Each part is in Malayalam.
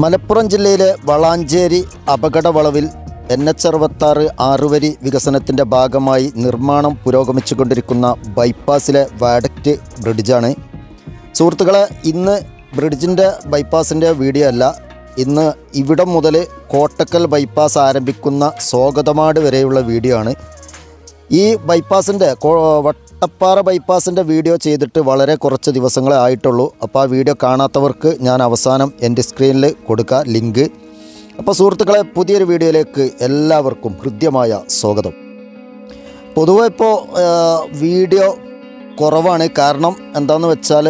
മലപ്പുറം ജില്ലയിലെ വളാഞ്ചേരി അപകട വളവിൽ എൻ എച്ച് അറുപത്താറ് ആറുവരി വികസനത്തിന്റെ ഭാഗമായി നിർമ്മാണം പുരോഗമിച്ചുകൊണ്ടിരിക്കുന്ന ബൈപ്പാസിലെ വാഡക്റ്റ് ബ്രിഡ്ജാണ്. സുഹൃത്തുക്കളെ ഇന്ന് ബ്രിഡ്ജിന്റെ ബൈപ്പാസിന്റെ വീഡിയോ അല്ല ഇന്ന് ഇവിടം മുതൽ കോട്ടക്കൽ ബൈപ്പാസ് ആരംഭിക്കുന്ന സ്വാഗതമാട് വരെയുള്ള വീഡിയോ ആണ്. ഈ ബൈപ്പാസിന്റെ വട്ടപ്പാറ ബൈപ്പാസിന്റെ വീഡിയോ ചെയ്തിട്ട് വളരെ കുറച്ച് ദിവസങ്ങളെ ആയിട്ടുള്ളൂ. അപ്പോൾ ആ വീഡിയോ കാണാത്തവർക്ക് ഞാൻ അവസാനം എന്റെ സ്ക്രീനിൽ കൊടുക്കുക ലിങ്ക്. അപ്പോൾ സുഹൃത്തുക്കളെ പുതിയൊരു വീഡിയോയിലേക്ക് എല്ലാവർക്കും ഹൃദ്യമായ സ്വാഗതം. പൊതുവെ ഇപ്പോൾ വീഡിയോ കുറവാണ്. കാരണം എന്താണെന്ന് വെച്ചാൽ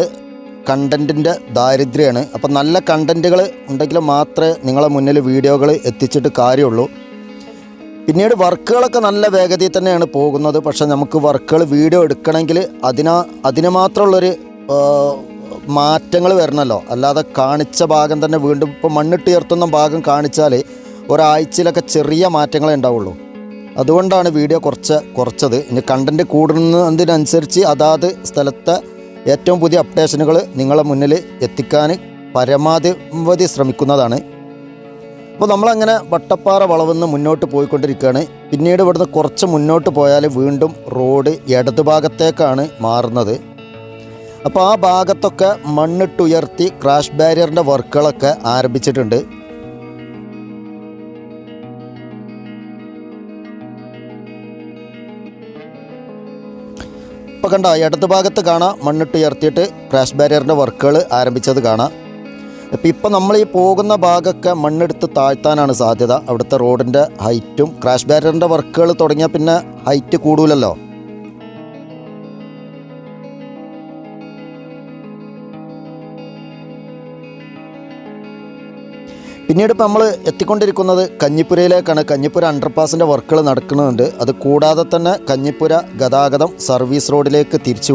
കണ്ടന്റിന്റെ ദാരിദ്ര്യമാണ്. അപ്പം നല്ല കണ്ടന്റുകൾ ഉണ്ടെങ്കിൽ മാത്രമേ നിങ്ങളെ മുന്നിൽ വീഡിയോകൾ എത്തിച്ചിട്ട് കാര്യമുള്ളൂ. പിന്നീട് വർക്കുകളൊക്കെ നല്ല വേഗതയിൽ തന്നെയാണ് പോകുന്നത്. പക്ഷേ നമുക്ക് വർക്കുകൾ വീഡിയോ എടുക്കണമെങ്കിൽ അതിനാ അതിന് മാത്രമുള്ളൊരു മാറ്റങ്ങൾ വരണമല്ലോ. അല്ലാതെ കാണിച്ച ഭാഗം തന്നെ വീണ്ടും ഇപ്പോൾ മണ്ണിട്ട് ഉയർത്തുന്ന ഭാഗം കാണിച്ചാൽ ഒരാഴ്ചയിലൊക്കെ ചെറിയ മാറ്റങ്ങളെ ഉണ്ടാവുള്ളൂ. അതുകൊണ്ടാണ് വീഡിയോ കുറച്ച് കുറച്ചത്. ഇനി കണ്ടന്റ് കൂടുന്നതിനനുസരിച്ച് അതാത് സ്ഥലത്തെ ഏറ്റവും പുതിയ അപ്ഡേഷനുകൾ നിങ്ങളെ മുന്നിൽ എത്തിക്കാൻ പരമാവധി ശ്രമിക്കുന്നതാണ്. അപ്പോൾ നമ്മളങ്ങനെ വട്ടപ്പാറ വളവെന്ന് മുന്നോട്ട് പോയിക്കൊണ്ടിരിക്കുകയാണ്. പിന്നീട് ഇവിടുന്ന് കുറച്ച് മുന്നോട്ട് പോയാൽ വീണ്ടും റോഡ് ഇടതുഭാഗത്തേക്കാണ് മാറുന്നത്. അപ്പോൾ ആ ഭാഗത്തൊക്കെ മണ്ണിട്ടുയർത്തി ക്രാഷ് ബാരിയറിന്റെ വർക്കുകളൊക്കെ ആരംഭിച്ചിട്ടുണ്ട്. ഇപ്പോൾ കണ്ട ഇടതുഭാഗത്ത് കാണാം മണ്ണിട്ടുയർത്തിയിട്ട് ക്രാഷ് ബാരിയറിന്റെ വർക്കുകൾ ആരംഭിച്ചത് കാണാം. അപ്പോൾ ഇപ്പം നമ്മൾ ഈ പോകുന്ന ഭാഗമൊക്കെ മണ്ണെടുത്ത് താഴ്ത്താനാണ് സാധ്യത. അവിടുത്തെ റോഡിന്റെ ഹൈറ്റും ക്രാഷ് ബാരിയറിന്റെ വർക്കുകൾ തുടങ്ങിയാൽ പിന്നെ ഹൈറ്റ് കൂടൂലല്ലോ. പിന്നീട് ഇപ്പോൾ നമ്മൾ എത്തിക്കൊണ്ടിരിക്കുന്നത് കഞ്ഞിപ്പുരയിലേക്കാണ്. കഞ്ഞിപ്പുര അണ്ടർപാസിന്റെ വർക്കുകൾ നടക്കുന്നുണ്ട്. അത് കൂടാതെ തന്നെ കഞ്ഞിപ്പുര ഗതാഗതം സർവീസ് റോഡിലേക്ക് തിരിച്ചു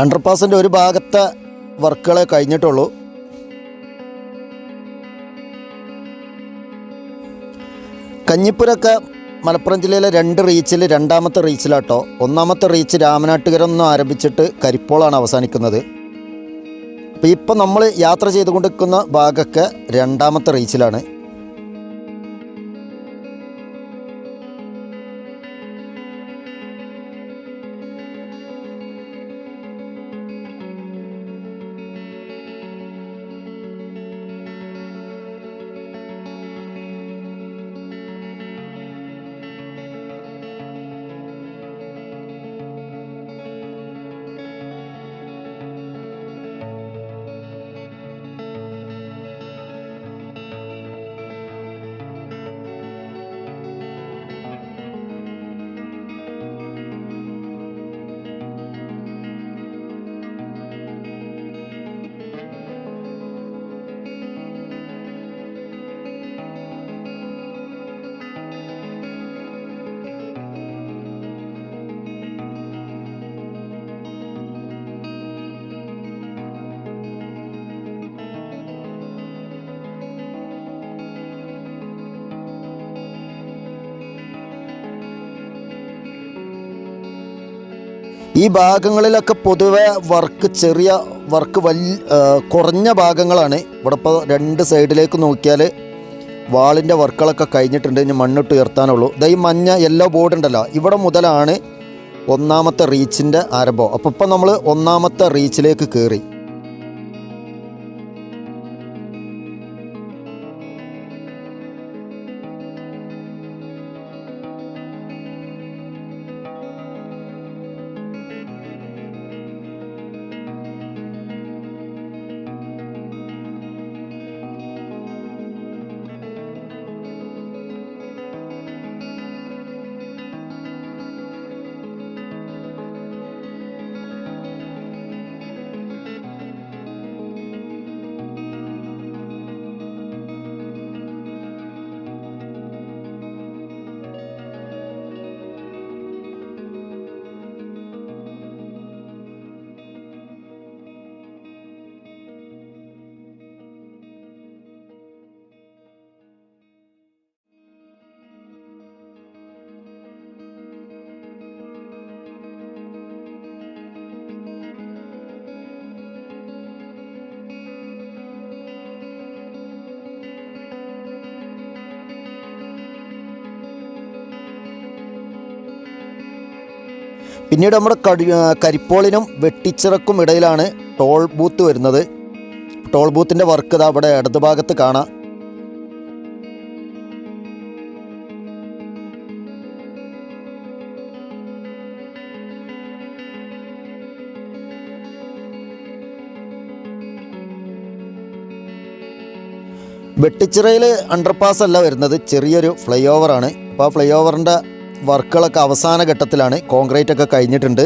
അണ്ടർപാസിന്റെ ഒരു ഭാഗത്തെ വർക്കുകളെ കഴിഞ്ഞിട്ടുള്ളൂ. കഞ്ഞിപ്പുരൊക്കെ മലപ്പുറം ജില്ലയിലെ രണ്ട് റീച്ചിൽ രണ്ടാമത്തെ റീച്ചിലാട്ടോ. ഒന്നാമത്തെ റീച്ച് രാമനാട്ടുകരം നിന്ന് ആരംഭിച്ചിട്ട് കരിപ്പോളാണ് അവസാനിക്കുന്നത്. അപ്പോൾ ഇപ്പം നമ്മൾ യാത്ര ചെയ്തുകൊണ്ടിരിക്കുന്ന ഭാഗമൊക്കെ രണ്ടാമത്തെ റീച്ചിലാണ്. ഈ ഭാഗങ്ങളിലൊക്കെ പൊതുവെ വർക്ക് ചെറിയ വർക്ക് വലിയ കുറഞ്ഞ ഭാഗങ്ങളാണ്. ഇവിടെ ഇപ്പോൾ രണ്ട് സൈഡിലേക്ക് നോക്കിയാൽ വാളിന്റെ വർക്കുകളൊക്കെ കഴിഞ്ഞിട്ടുണ്ട്. ഇനി മണ്ണിട്ട് ഉയർത്താനുള്ളൂ. ഇതാ ഈ മഞ്ഞ യെല്ലോ ബോർഡ് ഉണ്ടല്ലോ ഇവിടെ മുതലാണ് ഒന്നാമത്തെ റീച്ചിന്റെ ആരംഭം. അപ്പോൾ ഇപ്പം നമ്മൾ ഒന്നാമത്തെ റീച്ചിലേക്ക് കയറി പിന്നീട് നമ്മുടെ കടി കരിപ്പോളിനും വെട്ടിച്ചിറക്കും ഇടയിലാണ് ടോൾ ബൂത്ത് വരുന്നത്. ടോൾ ബൂത്തിന്റെ വർക്ക് ഇതാ അവിടെ ഇടത് ഭാഗത്ത് കാണാം. വെട്ടിച്ചിറയിൽ അണ്ടർപാസ് അല്ല വരുന്നത് ചെറിയൊരു ഫ്ലൈ ഓവറാണ് അപ്പോൾ ആ ഫ്ലൈ ഓവറിന്റെ വർക്കുകളൊക്കെ അവസാന ഘട്ടത്തിലാണ് കോൺക്രീറ്റ് ഒക്കെ കഴിഞ്ഞിട്ടുണ്ട്.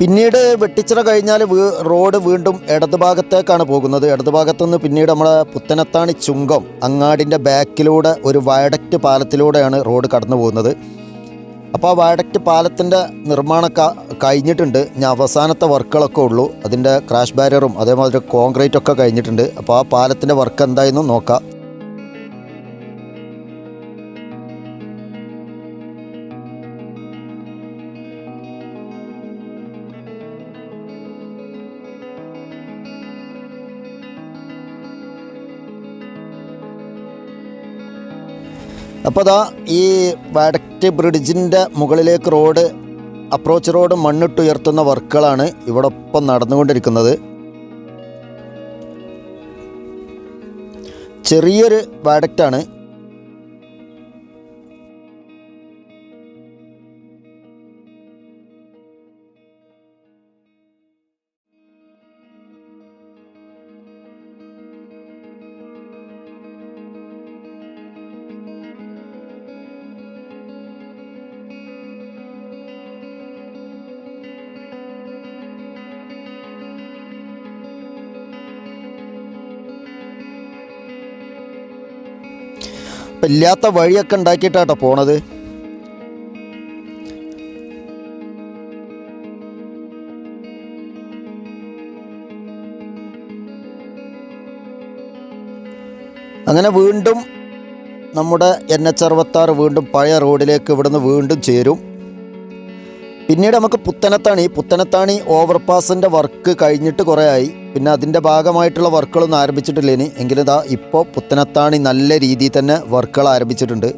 പിന്നീട് വെട്ടിച്ചിറ കഴിഞ്ഞാൽ റോഡ് വീണ്ടും ഇടതുഭാഗത്തേക്കാണ് പോകുന്നത്. ഇടതുഭാഗത്തു നിന്ന് പിന്നീട് നമ്മളെ പുത്തനത്താണി ചുങ്കം അങ്ങാടിന്റെ ബാക്കിലൂടെ ഒരു വയഡക്റ്റ് പാലത്തിലൂടെയാണ് റോഡ് കടന്നു പോകുന്നത്. അപ്പോൾ ആ വയഡക്റ്റ് പാലത്തിന്റെ നിർമ്മാണമൊക്കെ കഴിഞ്ഞിട്ടുണ്ട്. ഇനി അവസാനത്തെ വർക്കുകളൊക്കെ ഉള്ളൂ. അതിന്റെ ക്രാഷ് ബാരിയറും അതേമാതിരി കോൺക്രീറ്റൊക്കെ കഴിഞ്ഞിട്ടുണ്ട്. അപ്പോൾ ആ പാലത്തിന്റെ വർക്ക് എന്തായെന്നും നോക്കാം. അപ്പോൾ അതാ ഈ വടക്റ്റ് ബ്രിഡ്ജിന്റെ മുകളിലേക്ക് റോഡ് അപ്രോച്ച് റോഡ് മണ്ണിട്ടുയർത്തുന്ന വർക്കുകളാണ് ഇവിടെ ഒപ്പം നടന്നുകൊണ്ടിരിക്കുന്നത്. ചെറിയൊരു വാഡക്റ്റാണ് ഇപ്പം ഇല്ലാത്ത വഴിയൊക്കെ ഉണ്ടാക്കിയിട്ടാട്ടോ പോണത്. അങ്ങനെ വീണ്ടും നമ്മുടെ എൻ എച്ച് അറുപത്താറ് വീണ്ടും പഴയ റോഡിലേക്ക് ഇവിടുന്ന് വീണ്ടും ചേരും. പിന്നീട് നമുക്ക് പുത്തനത്താണി. പുത്തനത്താണി ഓവർപാസിന്റെ വർക്ക് കഴിഞ്ഞിട്ട് കുറേ ആയി പിന്നെ അതിന്റെ ഭാഗമായിട്ടുള്ള വർക്കുകളൊന്നും ആരംഭിച്ചിട്ടില്ല ഇനി. എങ്കിലും ഇതാ ഇപ്പോൾ പുത്തനത്താണി നല്ല രീതിയിൽ തന്നെ വർക്കുകൾ ആരംഭിച്ചിട്ടുണ്ട്.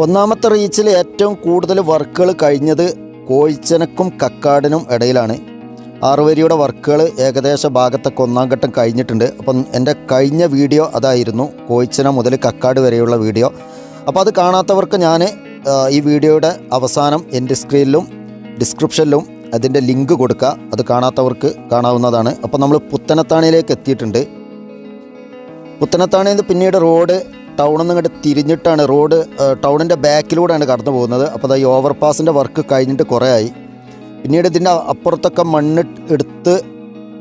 ഒന്നാമത്തെ റീച്ചിൽ ഏറ്റവും കൂടുതൽ വർക്കുകൾ കഴിഞ്ഞത് കോഴിച്ചനക്കും കക്കാടിനും ഇടയിലാണ്. ആറുവരിയുടെ വർക്കുകൾ ഏകദേശ ഭാഗത്തൊക്കെ ഒന്നാം ഘട്ടം കഴിഞ്ഞിട്ടുണ്ട്. അപ്പം എന്റെ കഴിഞ്ഞ വീഡിയോ അതായിരുന്നു കോഴിച്ചന മുതൽ കക്കാട് വരെയുള്ള വീഡിയോ. അപ്പോൾ അത് കാണാത്തവർക്ക് ഞാൻ ഈ വീഡിയോയുടെ അവസാനം എന്റെ സ്ക്രീനിലും ഡിസ്ക്രിപ്ഷനിലും അതിന്റെ ലിങ്ക് കൊടുക്കുക. അത് കാണാത്തവർക്ക് കാണാവുന്നതാണ്. അപ്പോൾ നമ്മൾ പുത്തനത്താണിയിലേക്ക് എത്തിയിട്ടുണ്ട്. പുത്തനത്താണിയിൽ നിന്ന് പിന്നീട് റോഡ് ടൗണിൽ നിന്ന് ഇങ്ങോട്ട് തിരിഞ്ഞിട്ടാണ് റോഡ് ടൗണിന്റെ ബാക്കിലൂടെയാണ് കടന്നു പോകുന്നത്. അപ്പോൾ ഈ ഓവർപാസിന്റെ വർക്ക് കഴിഞ്ഞിട്ട് കുറേ ആയി പിന്നീട് ഇതിന്റെ അപ്പുറത്തൊക്കെ മണ്ണ് എടുത്ത്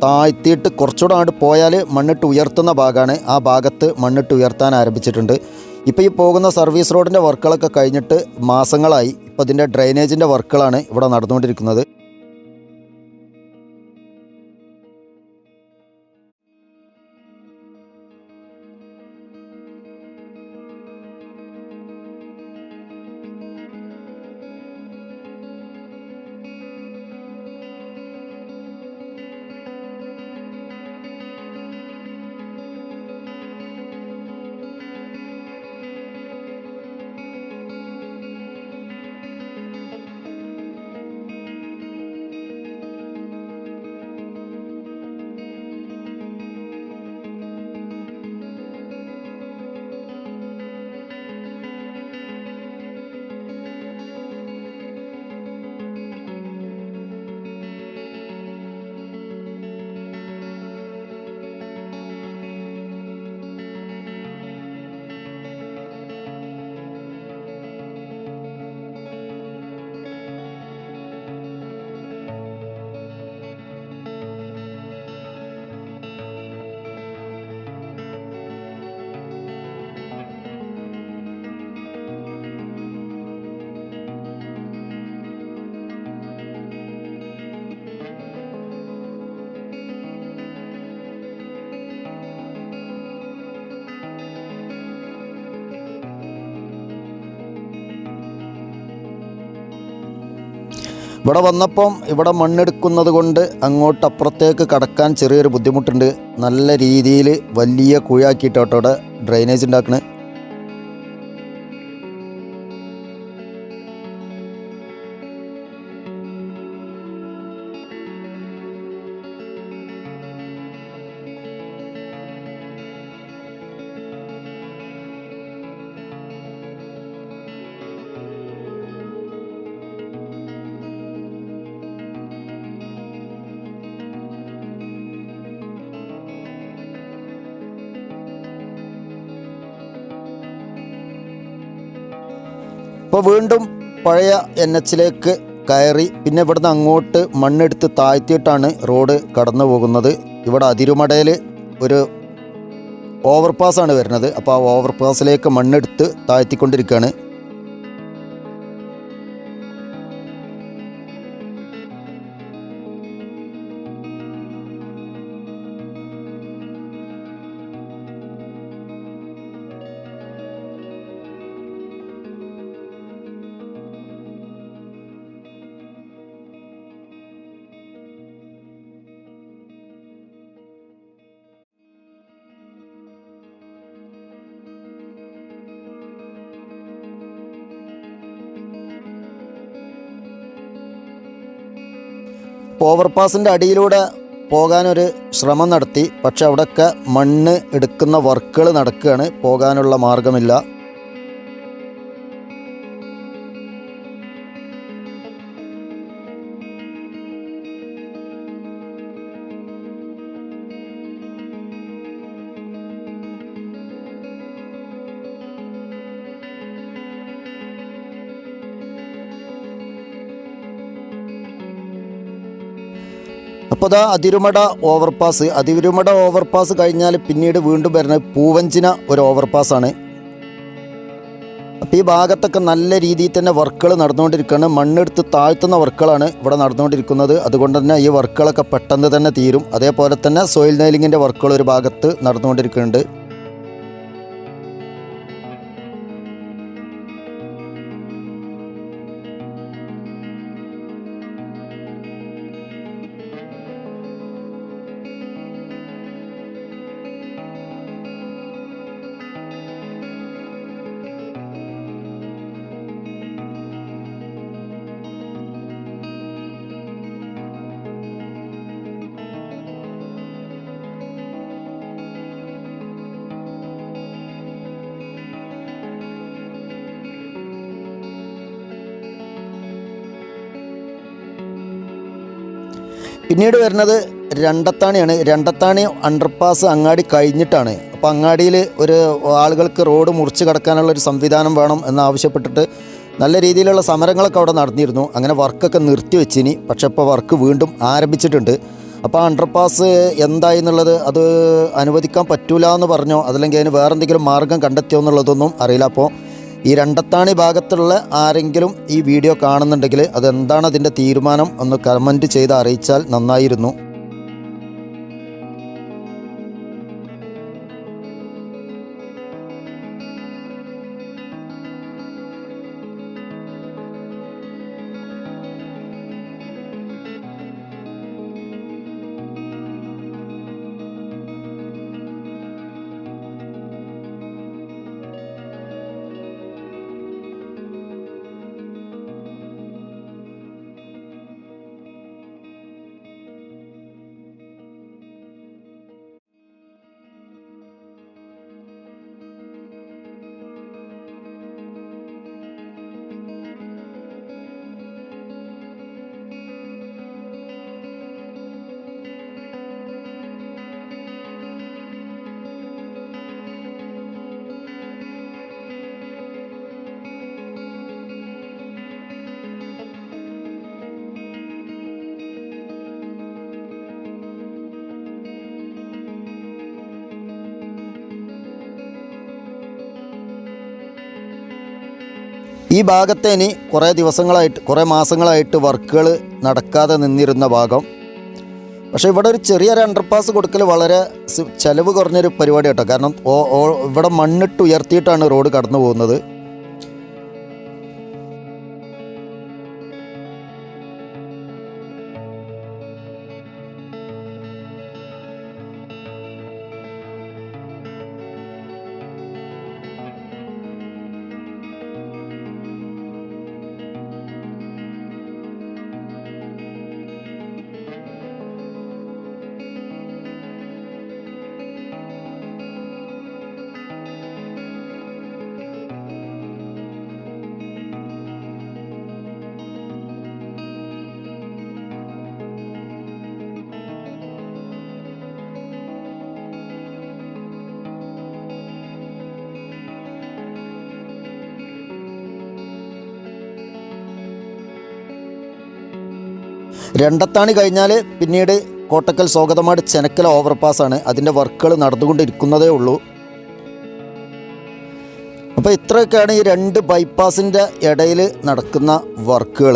താഴ്ത്തിയിട്ട് കുറച്ചുകൂടെ അങ്ങോട്ട് പോയാൽ മണ്ണിട്ട് ഉയർത്തുന്ന ഭാഗമാണ് ആ ഭാഗത്ത് മണ്ണിട്ട് ഉയർത്താൻ ആരംഭിച്ചിട്ടുണ്ട്. ഇപ്പോൾ ഈ പോകുന്ന സർവീസ് റോഡിന്റെ വർക്കുകളൊക്കെ കഴിഞ്ഞിട്ട് മാസങ്ങളായി. ഇപ്പോൾ ഇതിന്റെ ഡ്രൈനേജിന്റെ വർക്കുകളാണ് ഇവിടെ നടന്നുകൊണ്ടിരിക്കുന്നത്. ഇവിടെ വന്നപ്പം ഇവിടെ മണ്ണെടുക്കുന്നത് കൊണ്ട് അങ്ങോട്ട് അപ്പുറത്തേക്ക് കടക്കാൻ ചെറിയൊരു ബുദ്ധിമുട്ടുണ്ട്. നല്ല രീതിയിൽ വലിയ കുഴാക്കിയിട്ടോട്ടോടെ ഡ്രൈനേജ് ഉണ്ടാക്കണേ. ഇപ്പോൾ വീണ്ടും പഴയ എൻ എച്ചിലേക്ക് കയറി പിന്നെ ഇവിടുന്ന് അങ്ങോട്ട് മണ്ണെടുത്ത് താഴ്ത്തിയിട്ടാണ് റോഡ് കടന്നു പോകുന്നത്. ഇവിടെ അതിരുമടയിൽ ഒരു ഓവർപാസ്സാണ് വരുന്നത്. അപ്പോൾ ആ ഓവർപാസിലേക്ക് മണ്ണെടുത്ത് താഴ്ത്തിക്കൊണ്ടിരിക്കുകയാണ്. ഓവർപാസിന്റെ അടിയിലൂടെ പോകാനൊരു ശ്രമം നടത്തി. പക്ഷെ അവിടെയൊക്കെ മണ്ണ് എടുക്കുന്ന വർക്കുകൾ നടക്കുകയാണ്. പോകാനുള്ള മാർഗമില്ല അപ്പോൾ അതിരുമട ഓവർപാസ്. അതിരുമട ഓവർപാസ് കഴിഞ്ഞാൽ പിന്നീട് വീണ്ടും വരുന്നത് പൂവഞ്ചിന ഒരു ഓവർപാസ്സാണ് അപ്പോൾ ഈ ഭാഗത്തൊക്കെ നല്ല രീതിയിൽ തന്നെ വർക്കുകൾ നടന്നുകൊണ്ടിരിക്കുകയാണ്. മണ്ണെടുത്ത് താഴ്ത്തുന്ന വർക്കുകളാണ് ഇവിടെ നടന്നുകൊണ്ടിരിക്കുന്നത്. അതുകൊണ്ട് തന്നെ ഈ വർക്കുകളൊക്കെ പെട്ടെന്ന് തന്നെ തീരും. അതേപോലെ തന്നെ സോയിൽ നെയിലിങ്ങിന്റെ വർക്കുകൾ ഒരു ഭാഗത്ത് നടന്നുകൊണ്ടിരിക്കുന്നുണ്ട്. പിന്നീട് വരുന്നത് രണ്ടത്താണിയാണ്. രണ്ടത്താണി അണ്ടർപാസ് അങ്ങാടി കഴിഞ്ഞിട്ടാണ്. അപ്പോൾ അങ്ങാടിയിൽ ഒരു ആളുകൾക്ക് റോഡ് മുറിച്ച് കടക്കാനുള്ള ഒരു സംവിധാനം വേണം എന്നാവശ്യപ്പെട്ടിട്ട് നല്ല രീതിയിലുള്ള സമരങ്ങളൊക്കെ അവിടെ നടന്നിരുന്നു. അങ്ങനെ വർക്കൊക്കെ നിർത്തി വെച്ചിനി. പക്ഷെ ഇപ്പോൾ വർക്ക് വീണ്ടും ആരംഭിച്ചിട്ടുണ്ട്. അപ്പോൾ അണ്ടർപാസ് എന്തായി എന്നുള്ളത് അത് അനുവദിക്കാൻ പറ്റൂല എന്ന് പറഞ്ഞോ? അതല്ലെങ്കിൽ അതിന് വേറെന്തെങ്കിലും മാർഗം കണ്ടെത്തിയോ എന്നുള്ളതൊന്നും അറിയില്ല. അപ്പോൾ ഈ രണ്ടത്താണി ഭാഗത്തുള്ള ആരെങ്കിലും ഈ വീഡിയോ കാണുന്നുണ്ടെങ്കിൽ അതെന്താണ് അതിന്റെ തീരുമാനം? ഒന്ന് കമന്റ് ചെയ്ത് അറിയിച്ചാൽ നന്നായിരുന്നു. ഈ ഭാഗത്തെ ഇനി കുറേ ദിവസങ്ങളായിട്ട് കുറേ മാസങ്ങളായിട്ട് വർക്കുകൾ നടക്കാതെ നിന്നിരുന്ന ഭാഗം. പക്ഷേ ഇവിടെ ഒരു ചെറിയൊരു അണ്ടർപാസ് കൊടുക്കൽ വളരെ ചിലവ് കുറഞ്ഞൊരു പരിപാടി കേട്ടോ കാരണം ഇവിടെ മണ്ണിട്ട് ഉയർത്തിയിട്ടാണ് റോഡ് കടന്നു പോകുന്നത് രണ്ടത്താണി കഴിഞ്ഞാൽ പിന്നീട് കോട്ടക്കൽ സ്വാഗതമാട് ചെനക്കൽ ഓവർപാസ്സാണ് അതിന്റെ വർക്കുകൾ നടന്നുകൊണ്ടിരിക്കുന്നതേ ഉള്ളൂ. അപ്പോൾ ഇത്രയൊക്കെയാണ് ഈ രണ്ട് ബൈപ്പാസിന്റെ ഇടയിൽ നടക്കുന്ന വർക്കുകൾ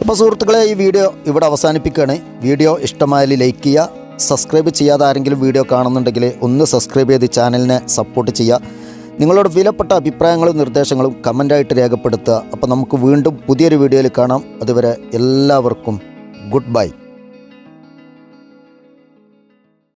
അപ്പോൾ സുഹൃത്തുക്കളെ ഈ വീഡിയോ ഇവിടെ അവസാനിപ്പിക്കുകയാണ്. വീഡിയോ ഇഷ്ടമായാൽ ലൈക്ക് ചെയ്യുക സബ്സ്ക്രൈബ് ചെയ്യാതെ ആരെങ്കിലും വീഡിയോ കാണുന്നുണ്ടെങ്കിൽ ഒന്ന് സബ്സ്ക്രൈബ് ചെയ്ത് ചാനലിനെ സപ്പോർട്ട് ചെയ്യുക. നിങ്ങളോട് വിലപ്പെട്ട അഭിപ്രായങ്ങളും നിർദ്ദേശങ്ങളും കമന്റായിട്ട് രേഖപ്പെടുത്തുക. അപ്പോൾ നമുക്ക് വീണ്ടും പുതിയൊരു വീഡിയോയിൽ കാണാം. അതുവരെ എല്ലാവർക്കും ഗുഡ് ബൈ.